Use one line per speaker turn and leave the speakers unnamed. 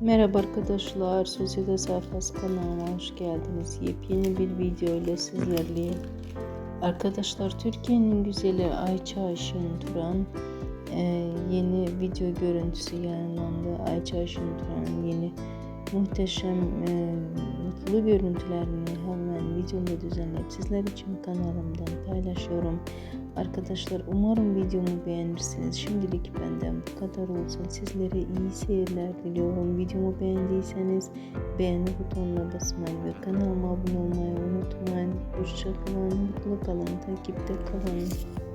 Merhaba arkadaşlar, Sosyete Sayfası kanalıma hoş geldiniz. Yepyeni bir video ile sizlerleyim. Arkadaşlar Türkiye'nin güzeli Ayça Ayşın Turan e, yeni video görüntüsü yayınlandı. Ayça Ayşın Turan'ın yeni muhteşem e, mutlu görüntülerini hemen videomu düzenleyip sizler için kanalımdan paylaşıyorum. Arkadaşlar umarım videomu beğenirsiniz. Şimdilik benden bu kadar olsun. Sizlere iyi seyirler diliyorum. Videomu beğendiyseniz beğeni butonuna basmayı ve kanalıma abone olmayı unutmayın. Hoşçakalın, mutlu kalın, takipte kalın.